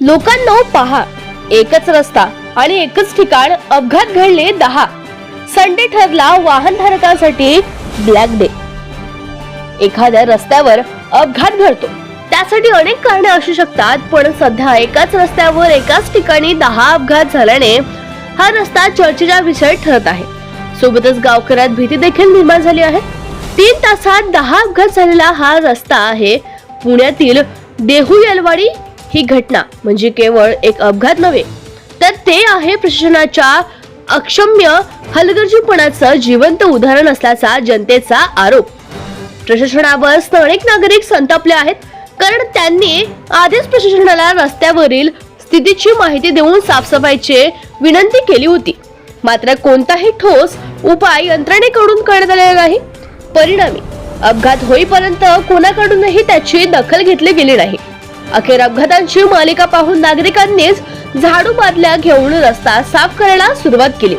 लोकांनो पहा एकच रस्ता आणि एकच ठिकाण अपघात घडले दहा. संडे ठरला वाहन धारकांसाठी ब्लॅक डे. एखाद्या रस्त्यावर अपघात घडतो. त्यासाठी अनेक कारणे असू शकतात पण सध्या एकाच रस्त्यावर एकाच ठिकाणी दहा अपघात झाल्याने हा रस्ता चर्चेचा विषय ठरत आहे. सोबतच गावकऱ्यात भीती देखील निर्माण झाली आहे. तीन तासात दहा अपघात झालेला हा रस्ता आहे. पुण्यातील देहू यलवाडी ही घटना म्हणजे केवळ एक अपघात नव्हे तर ते आहे प्रशासनाच्या अक्षम्य हलगर्जीपणाचं जिवंत उदाहरण असल्याचा जनतेचा आरोप. प्रशासनावर स्थानिक नागरिक संतापले आहेत कारण त्यांनी आधीच प्रशासनाला रस्त्यावरील स्थितीची माहिती देऊन साफसफाईचे विनंती केली होती. मात्र कोणताही ठोस उपाय यंत्रणेकडून करण्यात आलेला नाही. परिणामी अपघात होईपर्यंत कोणाकडूनही त्याची दखल घेतली गेली नाही. अखेर अपघातांची मालिका पाहून नागरिकांनीच झाडू बादल्या घेऊन रस्ता साफ करायला सुरुवात केली.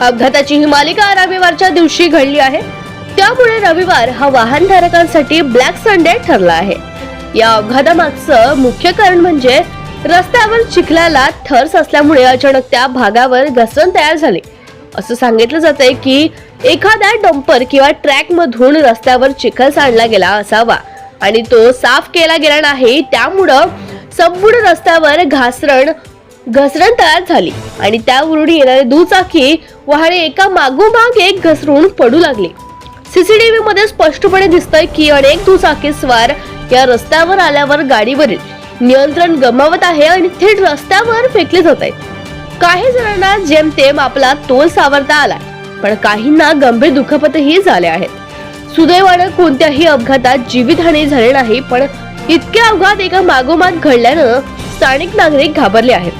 अपघाताची ही मालिका रविवारच्या दिवशी घडली आहे. त्यामुळे रविवार हा वाहनधारकांसाठी ब्लॅक संडे ठरला आहे. या अपघातामागचं मुख्य कारण म्हणजे रस्त्यावर चिखलाला थर्स असल्यामुळे अचानक त्या भागावर घसरण तयार झाले. असं सांगितलं जातंय की एखाद्या डंपर किंवा ट्रॅक मधून रस्त्यावर चिखल सांडला गेला असावा आणि तो साफ केला गेला नाही त्यामुळं संपूर्ण रस्त्यावर घासरण घसरण तयार झाली आणि त्यावरून येणारे दुचाकी वाहने एका मागोमाग एक घसरून पडू लागली. सीसीटीव्ही मध्ये स्पष्टपणे दिसतंय की अनेक दुचाकी स्वार या रस्त्यावर आल्यावर गाडीवरील नियंत्रण गमावत आहे आणि थेट रस्त्यावर फेकले जात आहेत. काही जणांना जेमतेम आपला तोल सावरता आला पण काहींना गंभीर दुखापतही झाले आहेत. सुदैवानं कोणत्याही अपघातात जीवितहानी झाली नाही पण इतके अपघात एका मागोमाग घडल्यानं स्थानिक नागरिक घाबरले आहेत.